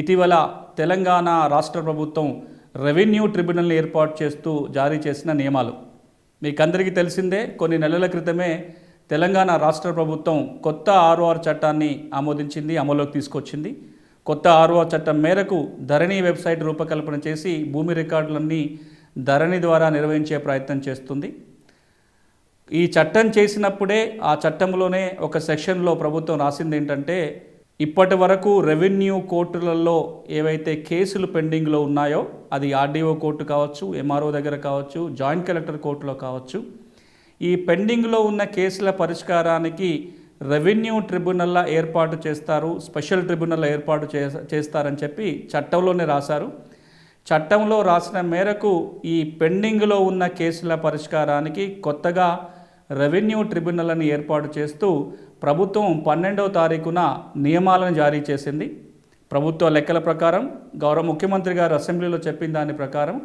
ఇటీవల తెలంగాణ రాష్ట్ర ప్రభుత్వం రెవెన్యూ ట్రిబ్యునల్ని ఏర్పాటు చేస్తూ జారీ చేసిన నియమాలు. మీకందరికీ తెలిసిందే కొన్ని నెలల క్రితమే తెలంగాణ రాష్ట్ర ప్రభుత్వం కొత్త ఆర్ఓఆర్ చట్టాన్ని ఆమోదించింది అమలులోకి తీసుకొచ్చింది. కొత్త ఆర్ఓఆర్ చట్టం మేరకు ధరణి వెబ్సైట్ రూపకల్పన చేసి భూమి రికార్డులన్నీ ధరణి ద్వారా నిర్వహించే ప్రయత్నం చేస్తుంది. ఈ చట్టం చేసినప్పుడే ఆ చట్టంలోనే ఒక సెక్షన్లో ప్రభుత్వం రాసింది ఏంటంటే ఇప్పటి వరకు రెవెన్యూ కోర్టులలో ఏవైతే కేసులు పెండింగ్లో ఉన్నాయో అది ఆర్డీఓ కోర్టు కావచ్చు ఎంఆర్ఓ దగ్గర కావచ్చు జాయింట్ కలెక్టర్ కోర్టులో కావచ్చు ఈ పెండింగ్లో ఉన్న కేసుల పరిష్కారానికి రెవెన్యూ ట్రిబ్యునల్లా ఏర్పాటు చేస్తారు స్పెషల్ ట్రిబ్యునల్ ఏర్పాటు చే చేస్తారని చెప్పి చట్టంలోనే రాశారు. చట్టంలో రాసిన మేరకు ఈ పెండింగ్లో ఉన్న కేసుల పరిష్కారానికి కొత్తగా రెవెన్యూ ట్రిబ్యునల్ని ఏర్పాటు చేస్తూ ప్రభుత్వం పన్నెండవ తారీఖున నియమాలను జారీ చేసింది. ప్రభుత్వ లెక్కల ప్రకారం గౌరవ ముఖ్యమంత్రి గారు అసెంబ్లీలో చెప్పిన దాని ప్రకారం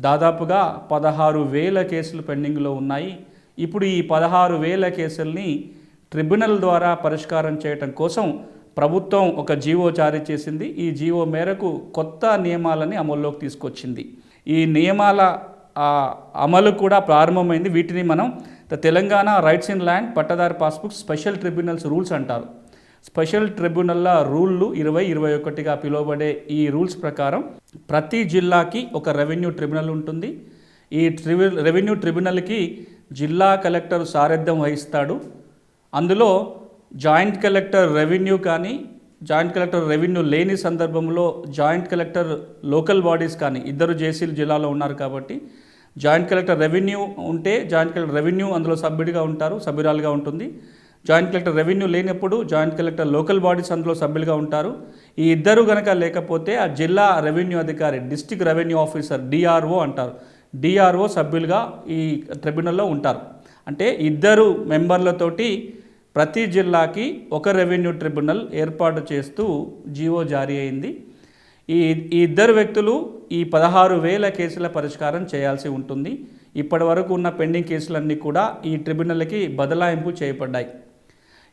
దాదాపుగా పదహారు వేల కేసులు పెండింగ్లో ఉన్నాయి. ఇప్పుడు ఈ పదహారు వేల కేసుల్ని ట్రిబ్యునల్ ద్వారా పరిష్కారం చేయటం కోసం ప్రభుత్వం ఒక జీవో జారీ చేసింది. ఈ జీవో మేరకు కొత్త నియమాలని అమల్లోకి తీసుకొచ్చింది. ఈ నియమాల అమలు కూడా ప్రారంభమైంది. వీటిని మనం the Telangana rights in land పట్టదారి passbook special tribunals rules అంటారు. స్పెషల్ ట్రిబ్యునల్ల రూళ్ళు ఇరవై ఇరవై ఒకటిగా పిలువబడే ఈ రూల్స్ ప్రకారం ప్రతి జిల్లాకి ఒక రెవెన్యూ ట్రిబ్యునల్ ఉంటుంది. ఈ ట్రిబ్యు రెవెన్యూ ట్రిబ్యునల్కి జిల్లా కలెక్టర్ సారథ్యం వహిస్తాడు. అందులో జాయింట్ కలెక్టర్ రెవెన్యూ కానీ జాయింట్ కలెక్టర్ రెవెన్యూ లేని సందర్భంలో జాయింట్ కలెక్టర్ లోకల్ బాడీస్ కానీ ఇద్దరు జేసీలు జిల్లాలో ఉన్నారు కాబట్టి జాయింట్ కలెక్టర్ రెవెన్యూ ఉంటే జాయింట్ కలెక్టర్ రెవెన్యూ అందులో సభ్యుడిగా ఉంటారు సభ్యురాలుగా ఉంటుంది. జాయింట్ కలెక్టర్ రెవెన్యూ లేనప్పుడు జాయింట్ కలెక్టర్ లోకల్ బాడీస్ అందులో సభ్యులుగా ఉంటారు. ఈ ఇద్దరు గనక లేకపోతే ఆ జిల్లా రెవెన్యూ అధికారి డిస్టిక్ రెవెన్యూ ఆఫీసర్ డిఆర్ఓ అంటారు. డిఆర్ఓ సభ్యులుగా ఈ ట్రిబ్యునల్లో ఉంటారు. అంటే ఇద్దరు మెంబర్లతోటి ప్రతి జిల్లాకి ఒక రెవెన్యూ ట్రిబ్యునల్ ఏర్పాటు చేస్తూ జీవో జారీ అయింది. ఈ ఈ ఇద్దరు వ్యక్తులు ఈ పదహారు వేల కేసుల పరిష్కారం చేయాల్సి ఉంటుంది. ఇప్పటి వరకు ఉన్న పెండింగ్ కేసులన్నీ కూడా ఈ ట్రిబ్యునల్కి బదలాయింపు చేయబడ్డాయి.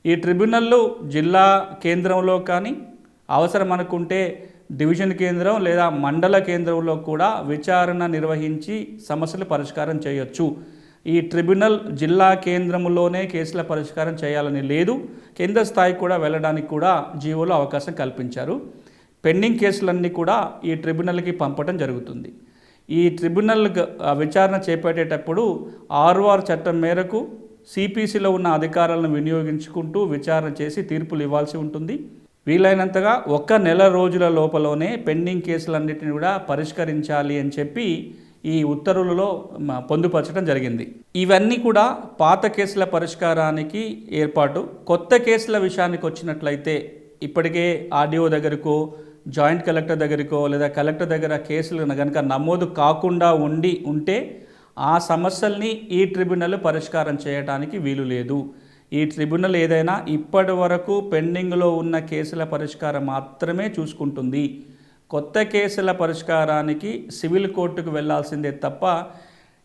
ఈ ట్రిబ్యునల్లు జిల్లా కేంద్రంలో కానీ అవసరం అనుకుంటే డివిజన్ కేంద్రం లేదా మండల కేంద్రంలో కూడా విచారణ నిర్వహించి సమస్యలు పరిష్కారం చేయొచ్చు. ఈ ట్రిబ్యునల్ జిల్లా కేంద్రంలోనే కేసుల పరిష్కారం చేయాలని లేదు. కేంద్ర స్థాయికి కూడా వెళ్ళడానికి కూడా జీవోలో అవకాశం కల్పించారు. పెండింగ్ కేసులన్నీ కూడా ఈ ట్రిబ్యునల్కి పంపడం జరుగుతుంది. ఈ ట్రిబ్యునల్ విచారణ చేపట్టేటప్పుడు ఆర్ఆర్ చట్టం మేరకు సిపిసిలో ఉన్న అధికారాలను వినియోగించుకుంటూ విచారణ చేసి తీర్పులు ఇవ్వాల్సి ఉంటుంది. వీలైనంతగా ఒక్క నెల రోజుల లోపలనే పెండింగ్ కేసులన్నిటిని కూడా పరిష్కరించాలి అని చెప్పి ఈ ఉత్తర్వులలో పొందుపరచడం జరిగింది. ఇవన్నీ కూడా పాత కేసుల పరిష్కారానికి ఏర్పాటు. కొత్త కేసుల విషయానికి వచ్చినట్లయితే ఇప్పటికే ఆర్డీఓ దగ్గరకు జాయింట్ కలెక్టర్ దగ్గరికో లేదా కలెక్టర్ దగ్గర కేసులు కనుక నమోదు కాకుండా ఉండి ఉంటే ఆ సమస్యల్ని ఈ ట్రిబ్యునల్ పరిష్కారం చేయడానికి వీలు లేదు. ఈ ట్రిబ్యునల్ ఏదైనా ఇప్పటి వరకు పెండింగ్లో ఉన్న కేసుల పరిష్కారం మాత్రమే చూసుకుంటుంది. కొత్త కేసుల పరిష్కారానికి సివిల్ కోర్టుకు వెళ్ళాల్సిందే తప్ప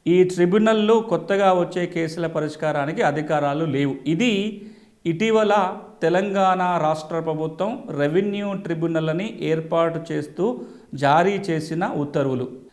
ఈ ట్రిబ్యునల్లో కొత్తగా వచ్చే కేసుల పరిష్కారానికి అధికారాలు లేవు. ఇది ఇటీవల తెలంగాణ రాష్ట్ర ప్రభుత్వం రెవెన్యూ ట్రిబ్యునల్ని ఏర్పాటు చేస్తూ జారీ చేసిన ఉత్తర్వులు.